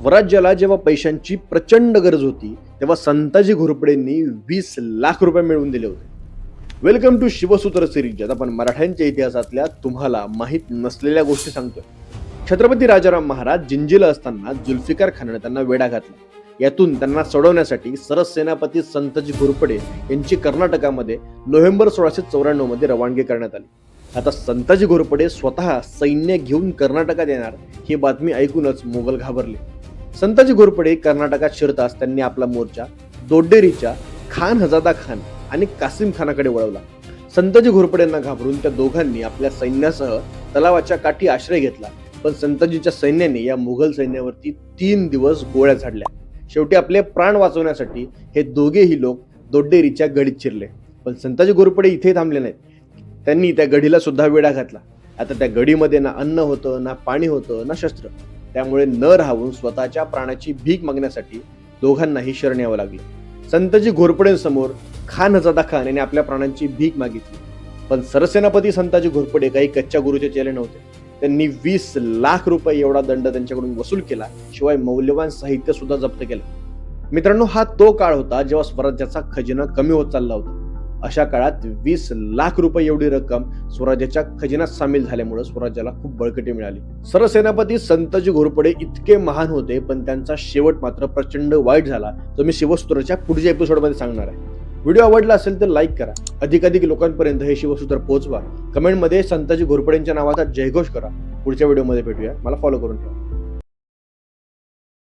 स्वराज्याला जेव्हा पैशांची प्रचंड गरज होती तेव्हा संताजी घोरपडेंनी वीस लाख रुपये मिळवून दिले होते. वेलकम टू शिवसूत्र सिरीज ज्यात आपण मराठ्यांच्या इतिहासातल्या तुम्हाला माहीत नसलेल्या गोष्टी सांगतोय. छत्रपती राजाराम महाराज जिंजीला असताना जुल्फिकार खानाने त्यांना वेढा घातला. यातून त्यांना सोडवण्यासाठी सरस सेनापती संतजी घोरपडे यांची कर्नाटकामध्ये नोव्हेंबर सोळाशे चौऱ्याण्णवमध्ये रवानगी करण्यात आली. आता संताजी घोरपडे स्वतः सैन्य घेऊन कर्नाटकात येणार ही बातमी ऐकूनच मोगल घाबरले. संताजी घोरपडे कर्नाटकात शिरताच त्यांनी आपला मोर्चा दोड्डेरीच्या खान हजादा खान आणि कासिम खानाकडे वळवला. संताजी घोरपडेंना घाबरून त्या दोघांनी आपल्या सैन्यासह तलावाच्या काठी आश्रय घेतला. पण संताजीच्या सैन्याने या मुघल सैन्यावरती तीन दिवस गोळ्या झाडल्या. शेवटी आपले प्राण वाचवण्यासाठी हे दोघेही लोक दोड्डेरीच्या गडीत शिरले. पण संताजी घोरपडे इथे थांबले नाहीत. त्यांनी त्या गडीला सुद्धा वेढा घातला. आता त्या गडीमध्ये ना अन्न होतं ना पाणी होतं ना शस्त्र. त्यामुळे न राहून स्वतःच्या प्राणाची भीक मागण्यासाठी दोघांनाही शरण यावं लागलं. संतजी घोरपडेंसमोर खान हजादा खान यांनी आपल्या प्राणांची भीक मागितली. पण सरसेनापती संताजी घोरपडे काही कच्च्या गुरुचे चेले नव्हते. त्यांनी वीस लाख रुपये एवढा दंड त्यांच्याकडून वसूल केला शिवाय मौल्यवान साहित्य सुद्धा जप्त केलं. मित्रांनो हा तो काळ होता जेव्हा स्वराज्याचा खजिना कमी होत चालला होता. अशा काळात वीस लाख रुपये एवढी रक्कम स्वराज्याच्या खजिन्यात सामील झाल्यामुळे स्वराज्याला खूप बळकटी मिळाली. सरसेनापती संतजी घोरपडे इतके महान होते पण त्यांचा शेवट मात्र प्रचंड वाईट झाला जो मी शिवसूत्राच्या पुढच्या एपिसोडमध्ये सांगणार आहे. व्हिडिओ आवडला असेल तर लाईक करा. अधिकाधिक लोकांपर्यंत हे शिवसूत्र पोहोचवा. कमेंटमध्ये संताजी घोरपडेंच्या नावाचा जयघोष करा. पुढच्या व्हिडिओमध्ये भेटूया. मला फॉलो करून ठेवा.